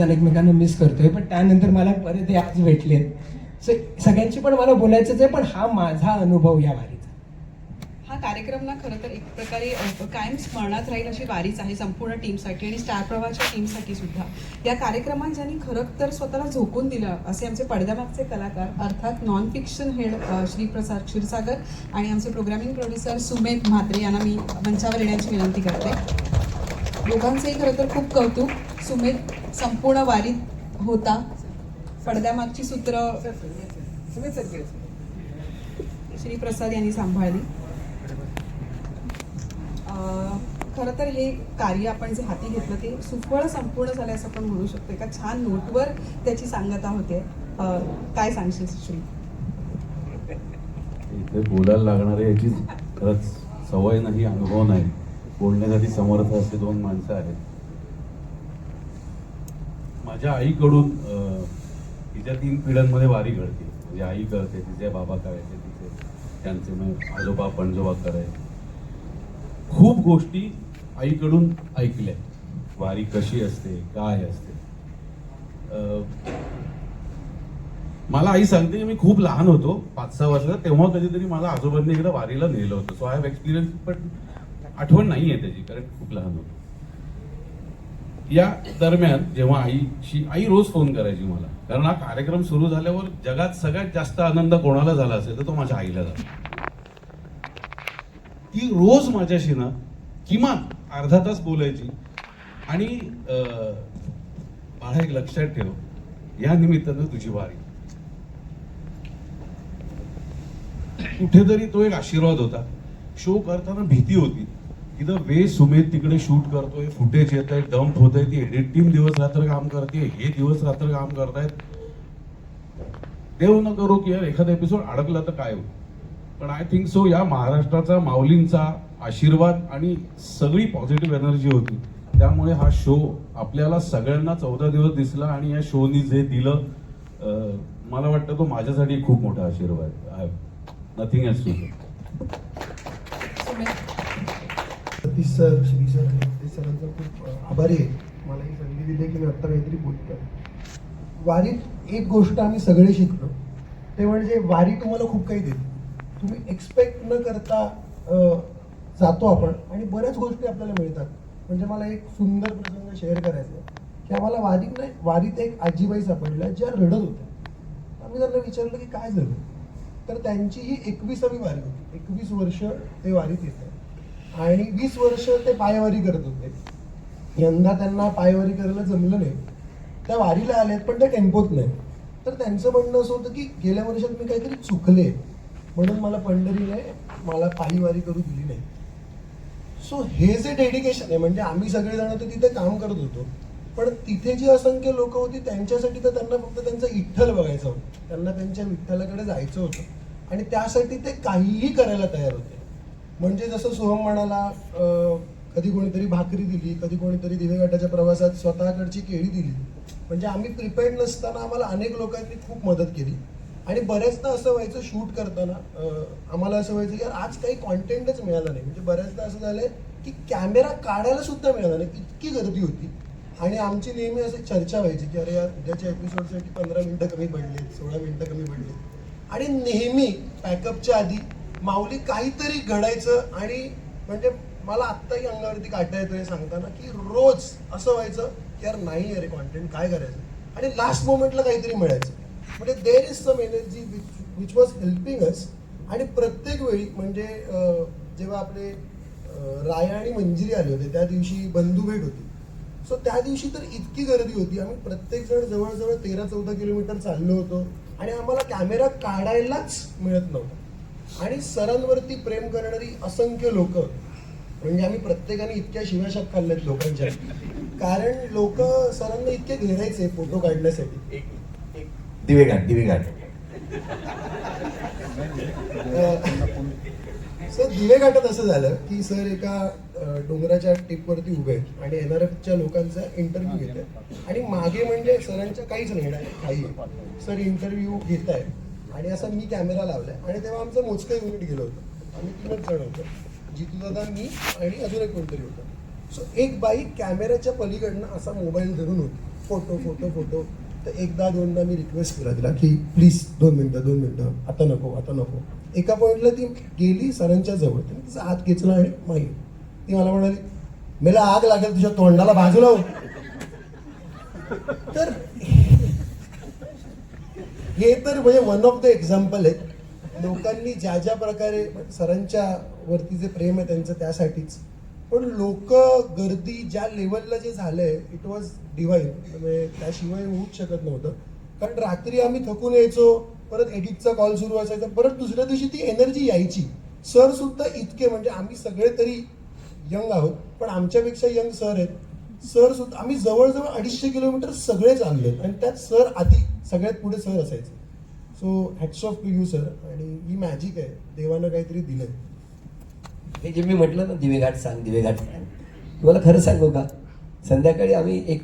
करताना एकमेकांना मिस करतोय पण त्यानंतर मला परत हे आज भेटले. सो सगळ्यांशी पण मला बोलायचंच आहे पण हा माझा अनुभव या वारीचा. हा कार्यक्रम ना खरं तर एक प्रकारे कायम स्मरणात राहील अशी वारीच आहे संपूर्ण टीमसाठी आणि स्टार प्रवाहाच्या टीमसाठी सुद्धा. या कार्यक्रमात ज्यांनी खरं तर स्वतःला झोकून दिलं असे आमचे पडद्यामागचे कलाकार अर्थात non fiction head Shriprasad Kshirsagar आणि आमचे प्रोग्रामिंग प्रोड्युसर सुमेध म्हात्रे यांना मी मंचावर येण्याची विनंती करते. दोघांचंही खरं तर खूप कौतुक. सुमेध संपूर्ण वारीत होता. पडद्यामागची सूत्र श्री प्रसाद यांनी सांभाळली. खर खरं तर हे कार्य आपण जे हाती घेतलं ते सुफळ संपूर्ण झालं असं आपण म्हणू शकतो. एका छान नोटवर त्याची सांगता होते. काय सांगशील श्री? इथे बोलायला लागणारे याची खरंच सवय नाही अनुभव नाही. बोलण्यासाठी समर्थ असे दोन माणसं आहेत. माझ्या आईकडून तिच्या तीन पिढ्यांमध्ये वारी घडते. म्हणजे आई करते तिचे बाबा करायचे तिचे त्यांचे मग आजोबा पणजोबा करायचे. खूप गोष्टी आईकडून ऐकल्या. वारी कशी असते काय असते. मला आई सांगते की मी खूप लहान होतो पाच सहा वर्षाचा तेव्हा कधीतरी मला आजोबांनी एकदा वारीला नेलं होतं. सो आय हॅव एक्सपिरियन्स पण आठवण नाही आहे त्याची कारण खूप लहान होतो. या दरम्यान जेव्हा आईशी आई रोज फोन करायची मला. कारण हा कार्यक्रम सुरू झाल्यावर जगात सगळ्यात जास्त आनंद कोणाला झाला असेल तर तो माझ्या आईला झाला. ती रोज माझ्याशी ना किमान अर्धा तास बोलायची. आणि बाळा एक लक्षात ठेव या निमित्तानं तुझी वारी. कुठेतरी तो एक आशीर्वाद होता. शो करताना भीती होती. की द वे सुमेध तिकडे शूट करतोय फुटेज येत आहे डम्प होत आहे ती एडिट टीम दिवस रात्र काम करते हे दिवस रात्र काम करतायत. देव न करो की यार एखादा एपिसोड अडकला तर काय होईल? पण आय थिंक सो या महाराष्ट्राचा माऊलींचा आशीर्वाद आणि सगळी पॉझिटिव्ह एनर्जी होती. त्यामुळे हा शो आपल्याला सगळ्यांना चौदा दिवस दिसला आणि या शोनी जे दिलं मला वाटतं तो माझ्यासाठी खूप मोठा आशीर्वाद I nothing else to Satish sir Shri sir आणि सरांचा खूप आभारी आहे. मला ही संधी दिली की मी आत्ता काहीतरी बोलतो वारीत एक गोष्ट आम्ही सगळे शिकलो. ते म्हणजे वारी तुम्हाला खूप काही देते तुम्ही एक्सपेक्ट न करता जातो आपण आणि बऱ्याच गोष्टी आपल्याला मिळतात. म्हणजे मला एक सुंदर प्रसंग शेअर करायचा आहे. की आम्हाला वारीत नाही वारीत एक आजीबाई सापडल्या ज्या रडत होत्या. आम्ही त्यांना विचारलं की काय झालं? तर त्यांची ही एकविसावी वारी होती. एकवीस वर्ष ते वारीत येत आणि वीस वर्ष ते पायवारी करत होते. यंदा त्यांना पायवारी करायला जमलं नाही. त्या वारीला आलेत पण त्या टेम्पोत नाही. तर त्यांचं म्हणणं असं होतं की गेल्या वर्षात मी काहीतरी चुकले. म्हणून मला पंढरीने मला पायीवारी करू दिली नाही. सो हे जे डेडिकेशन आहे म्हणजे आम्ही सगळेजण तर तिथे काम करत होतो. पण तिथे जी असंख्य लोक होती त्यांच्यासाठी तर त्यांना फक्त त्यांचं विठ्ठल बघायचं होतं. त्यांना त्यांच्या विठ्ठलाकडे जायचं होतं. आणि त्यासाठी ते काहीही करायला तयार होते. म्हणजे जसं सोहम म्हणाला कधी कोणीतरी भाकरी दिली कधी कोणीतरी दिवेघाटाच्या प्रवासात स्वतःकडची केळी दिली. म्हणजे आम्ही प्रिपेअर्ड नसताना आम्हाला अनेक लोकांनी खूप मदत केली. आणि बऱ्याचदा असं व्हायचं शूट करताना आम्हाला असं व्हायचं की यार आज काही कॉन्टेंटच मिळाला नाही. म्हणजे बऱ्याचदा असं झालंय की कॅमेरा काढायला सुद्धा मिळाला नाही. इतकी गर्दी होती. आणि आमची नेहमी अशी चर्चा व्हायची की अरे यार उद्याच्या एपिसोडसाठी पंधरा मिनिटं कमी पडली सोळा मिनिटं कमी पडली आणि नेहमी पॅकअपच्या आधी माऊली काहीतरी घडायचं आणि म्हणजे मला आत्ताही अंगावरती काढता येतं हे सांगताना की रोज असं व्हायचं की यार नाही अरे कॉन्टेंट काय करायचं? आणि लास्ट मोमेंटला काहीतरी मिळायचं. म्हणजे there is some energy which which was helping us आणि प्रत्येक वेळी म्हणजे जेव्हा आपले राय राया आणि मंजिरी आले होते त्या दिवशी बंधुभेट होती. सो त्या दिवशी तर इतकी गर्दी होती. आम्ही प्रत्येक जण जवळजवळ तेरा चौदा किलोमीटर चाललो होतो. आणि आम्हाला कॅमेरा काढायलाच मिळत नव्हता. आणि सरांवरती प्रेम करणारी असंख्य लोक म्हणजे आम्ही प्रत्येकाने इतक्या शिवाशाप खाल्ल्यात लोकांच्या. कारण लोक सरांना इतके घेरायचे फोटो काढण्यासाठी. दिवे घाट दिवे घाट सर दिवे घाटात असं झालं की सर एका डोंगराच्या टिपवरती उभे आहेत आणि एन आर एफच्या लोकांचा इंटरव्ह्यू घेत आहेत. आणि मागे म्हणजे सरांच्या काहीच नाही काही सर इंटरव्ह्यू घेत आहे आणि असा मी कॅमेरा लावलाय. आणि तेव्हा आमचं मोजकं युनिट गेलं होतं. आम्ही तीनच जण होतो. जितू दादा मी आणि अजून एक कोणतरी होतं. सो एक बाई कॅमेऱ्याच्या पलीकडनं असा मोबाईल धरून होती. फोटो फोटो फोटो तर एकदा दोनदा मी रिक्वेस्ट केला तिला की प्लीज दोन मिनटं दोन मिनटं. आता नको आता नको. एका पॉईंटला ती गेली सरांच्या जवळ. तिने तिचा हात खेचला आणि माहीत ती मला म्हणाली मला आग लागेल तुझ्या तोंडाला बाजूला हो. तर हे तर म्हणजे वन ऑफ द एक्झाम्पल आहेत. लोकांनी ज्या ज्या प्रकारे सरांच्या वरती जे प्रेम आहे त्यांचं त्यासाठीच. पण लोक गर्दी ज्या लेवलला जे झालंय इट वॉज डिवाईन म्हणजे त्याशिवाय होऊच शकत नव्हतं. कारण रात्री आम्ही थकून यायचो परत एडिटचा कॉल सुरू असायचा परत दुसऱ्या दिवशी ती एनर्जी यायची. सर सुद्धा इतके म्हणजे आम्ही सगळे तरी यंग आहोत पण आमच्यापेक्षा यंग सर आहेत. सर सुद्धा आम्ही जवळजवळ अडीचशे किलोमीटर सगळे चालले आणि त्यात सर आधी सगळ्यात पुढे सर असायचे. So hats off to you sir आणि ही मॅजिक आहे. देवानं काहीतरी दिलं हे जे मी म्हटलं ना दिवेघाट सांग दिवेघाट सांग. तुम्हाला खरं सांगू का? संध्याकाळी आम्ही एक